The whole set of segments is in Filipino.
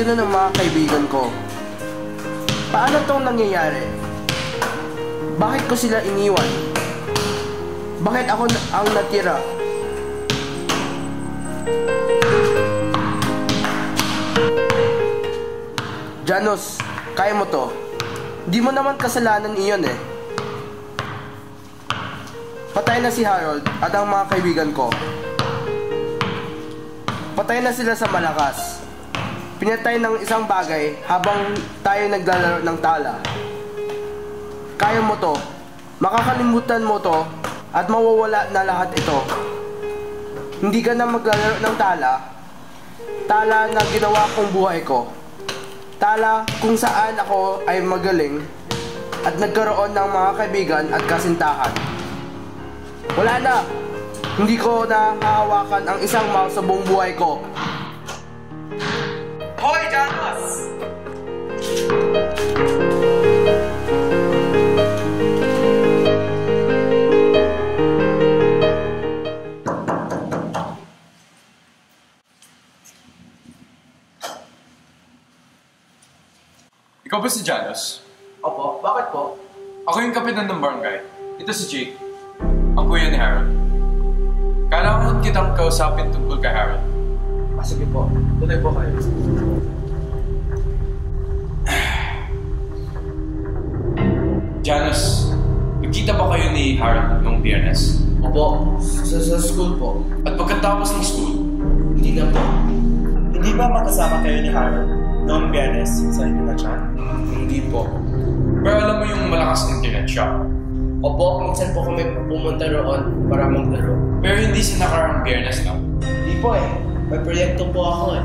ganun ang mga kaibigan ko? Paano tong nangyayari? Bakit ko sila iniwan? Bakit ako ang natira? Janos, kaya mo to. Di mo naman kasalanan iyon eh. Patay na si Harold at ang mga kaibigan ko. Patay na sila sa malakas. Pinatay ng isang bagay habang tayo naglalaro ng tala. Kaya mo to. Makakalimutan mo to at mawawala na lahat ito. Hindi ka na maglalaro ng tala. Tala na ginawa kong buhay ko. Tala kung saan ako ay magaling at nagkaroon ng mga kaibigan at kasintahan. Wala na! Hindi ko na hahawakan ang isang mouse sa buong buhay ko. Ikaw ba si Janos? Opo, bakit po? Ako yung kapitan ng barangay. Ito si Jake. Ang kuya ni Harold. Kailangan kitang kausapin tungkol kay Harold. Ah, sige po. Tuloy po kayo. Janos, nagkita ba kayo ni Harold nung biyernes? Opo, sa, sa school po. At pagkatapos ng school, Hindi na po. Hindi ba magkasama kayo ni Harold noong biyernes sa Indonesia? Hindi po. pero alam mo yung malakas ng internet shop. Opo, minsan po kami pumunta roon para maglaro. Pero hindi sa nakarang biyernes, no? Hindi po eh. May proyekto po ako eh.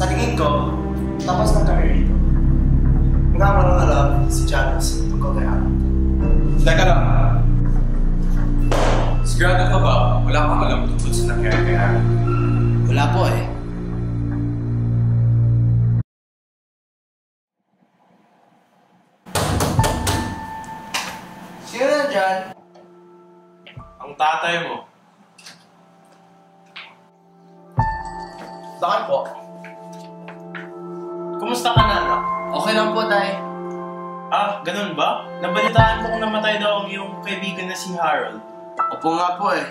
Sa tingin ko, tapos ng career ito. Wala mo nang alam si Janos tungkol kay Harold. Teka lang. Sigurado ka ba wala kang alam tungkol sa nangyari kay Harold? Wala po eh. Sino na dyan? Ang tatay mo. Bakit po? Kumusta ka na, anak? Okay lang po, tay. Ah, ganun ba? Nabalitaan ko kung namatay daw ang iyong kaibigan na si Harold. Opo nga po eh.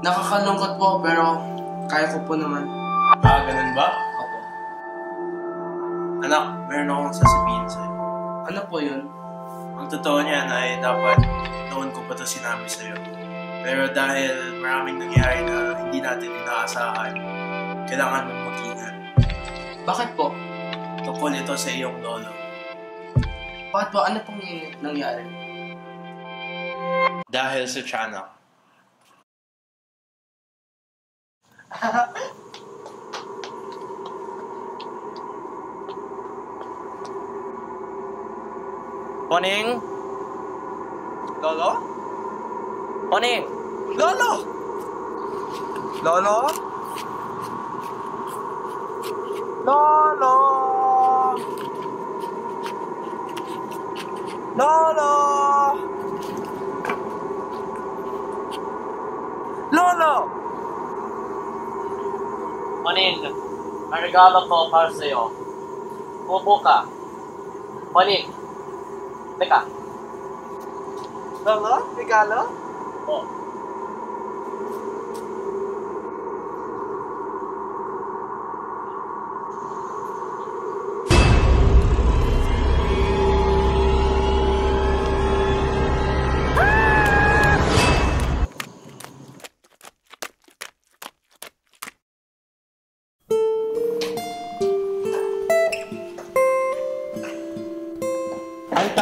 Nakakalungkot po pero kaya ko po naman. Ah, ganun ba? Opo. Anak, meron akong sasabihin sa'yo. Ano po yun? Ang totoo niyan ay dapat noon ko pa ito sinabi sa'yo. Pero dahil maraming nangyari na hindi natin inaasahan, kailangan mong mag-ingat. Bakit po? Tungkol ito sa iyong lolo. Bakit po? Ano pong nangyari? Dahil sa Chana. Poning? Lolo? Poning? Lolo? Lolo? Lolo? Lolo? Lolo? Maning, may regalo ko para sa'yo. Upo ka. Maning, teka. Lolo? Regalo? Oh.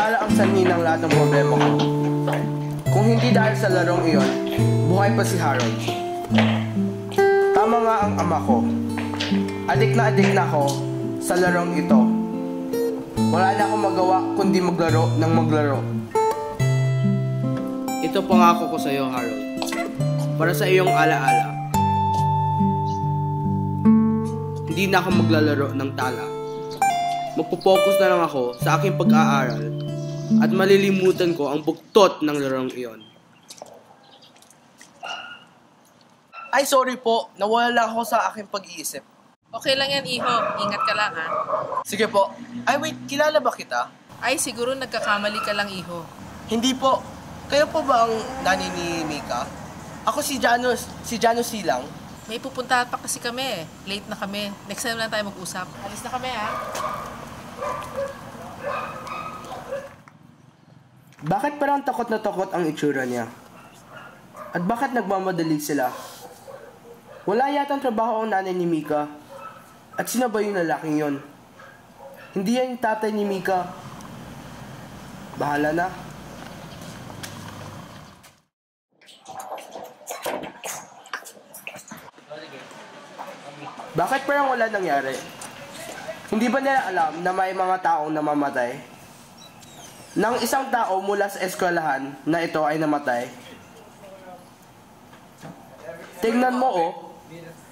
Tala ang sanhi ng lahat ng problema ko. Kung hindi dahil sa larong iyon, buhay pa si Harold. Tama nga ang ama ko. Adik na adik na ako sa larong ito. Wala na akong magawa kundi maglaro ng maglaro. Ito pangako ko sa iyo, Harold. Para sa iyong alaala. Hindi na ako maglalaro ng tala. Magpo-focus na lang ako sa aking pag-aaral at malilimutan ko ang buktot ng larong iyon. Ay, sorry po. Nawala ako sa aking pag-iisip. Okay lang yan, Iho. Ingat ka lang, ha? Sige po. Ay, wait. Kilala ba kita? Ay, siguro nagkakamali ka lang, Iho. Hindi po. Kayo po ba ang nani ni Mika? Ako si Janus. Si Janus Silang. May pupuntahan pa kasi kami eh. Late na kami. Next time na tayo mag-usap. Alis na kami, ha? Bakit parang takot na takot ang itsura niya? At bakit nagmamadali sila? Wala yatang trabaho ang nanay ni Mika. At sino ba yung lalaking yon? Hindi yan yung tatay ni Mika. Bahala na. Bakit parang wala nangyari? Hindi ba nila alam na may mga taong namamatay? Nang isang tao mula sa eskwelahan na ito ay namatay. Tingnan mo oh,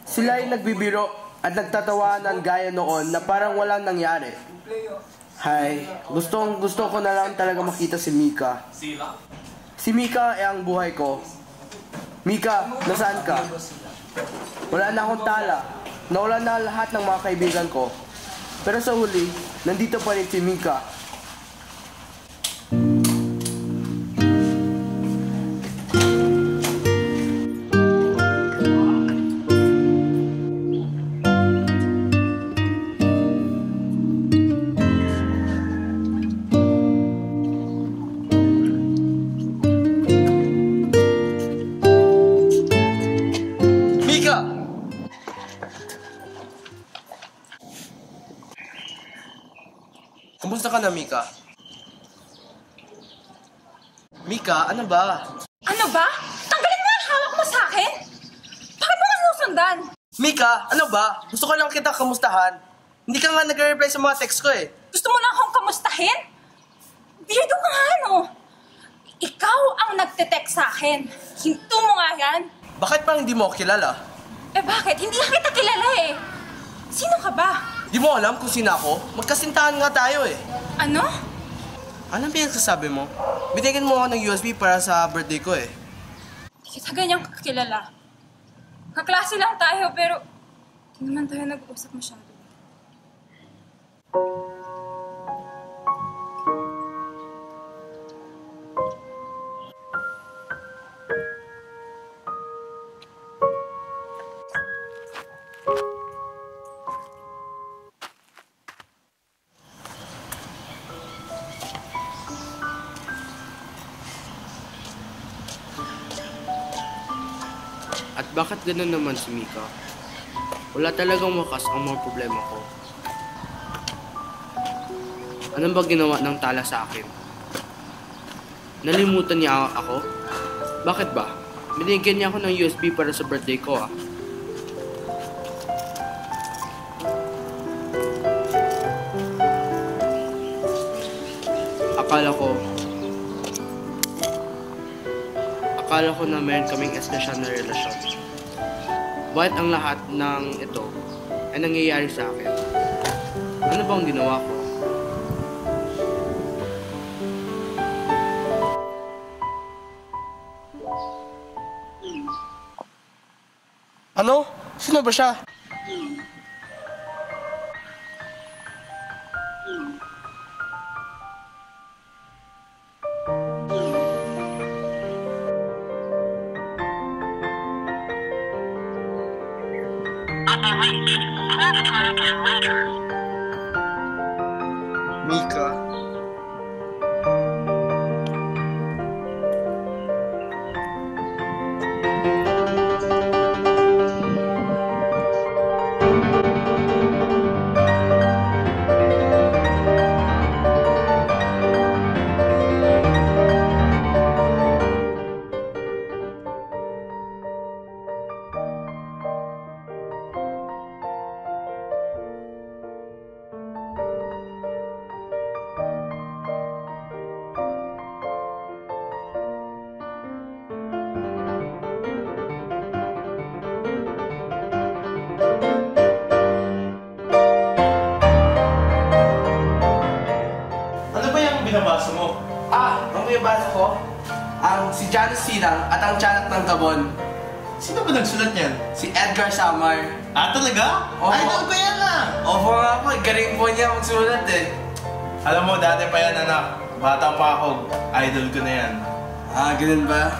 sila ay nagbibiro at nagtatawanan gaya noon na parang walang nangyari. Hay, gustong gusto ko na lang talaga makita si Mika. Si Mika ay ang buhay ko. Mika, nasaan ka? Wala na akong tala. Nawala na lahat ng mga kaibigan ko. Pero sa huli, nandito pa rin si. Mika! Kumusta ka na, Mika? Mika, ano ba? Ano ba? Tanggalin mo yung hawak mo sa akin! Bakit mo ka sinusundan? Mika, ano ba? Gusto ko lang kita kamustahan. Hindi ka nga nagre-reply sa mga text ko eh. Gusto mo na akong kamustahin? Weirdo ka nga, no? Ikaw ang nagte-text sa akin. Hinto mo nga yan. Bakit parang hindi mo ako kilala? Eh bakit? Hindi lang kita kilala eh. Sino ka ba? Di mo alam kung sino ako? Magkasintahan nga tayo eh. Ano? Anong pinagsasabi mo? Binigyan mo ako ng USB para sa birthday ko eh. Hindi kita ganyang kakilala. Kaklase lang tayo pero hindi naman tayo nag-uusap masyado. At bakit ganun naman si Mika? Wala talagang wakas ang mga problema ko. Ano ba ginawa ng tala sa akin? Nalimutan niya ako? Bakit ba? Binigyan niya ako ng USB para sa birthday ko ah. Akala ko Akala ko na meron kaming espesyal na relasyon. Bakit ang lahat ng ito ay nangyayari sa akin? Ano bang ginawa ko? Ano? Sino ba siya? late. Please try again later. Si Janice Silang at ang tiyanak ng Gabon. Sino ba nagsulat niyan? Si Edgar Samar. Ah, talaga? Oo. Idol ko yan ah! Opo nga po, galing po niya magsulat eh. Alam mo, dati pa yan anak. Bata pa ako, idol ko na yan. Ah, ganun ba?